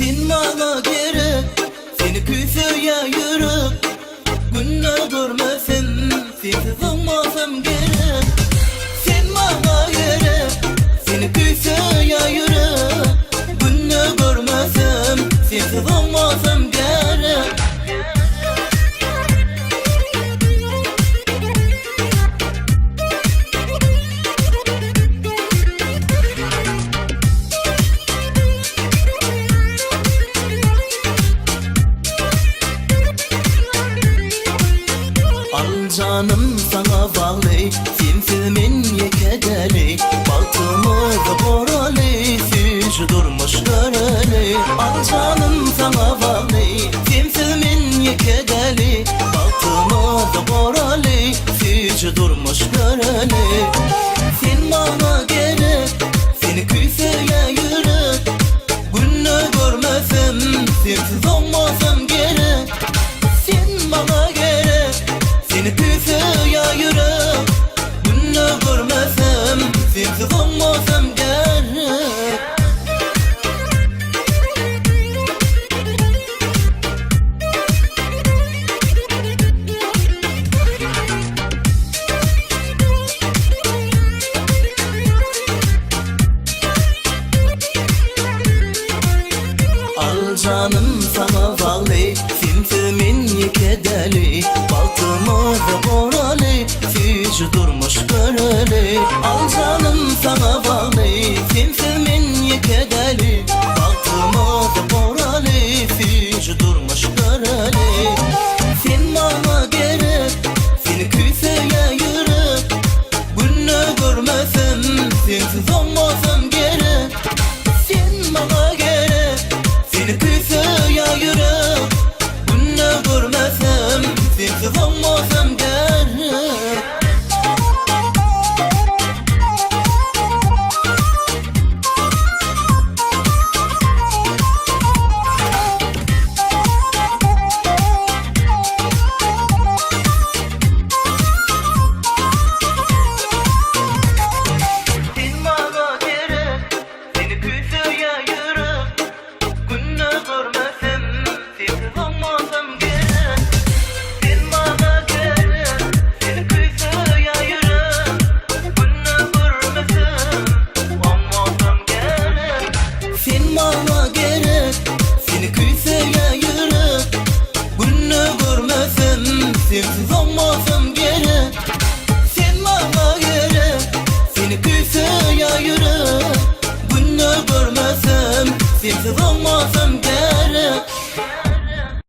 Sen bana gerek Seni küsüye yürü Günler görmesem Sensiz olmasam gerek. Sen bana gerek canım sana bağlı Sinsimin yekedeli Baltımı da boralı Siz durmuş göreli. Al canım sana bağlı Sinsimin yekedeli Baltımı da boralı Siz durmuş göreli. Sen bana gerek Seni küseye canım sana bağlı Sintimin yekedeli Baltımı da boralı Hiç durmuş göreli Al canım sana bağlı Sintimin yekedeli Baltımı da boralı Hiç durmuş göreli. Sen bana gerek Seni küseye yürü Günü görmesem Sensiz olmasam görmesem Sensiz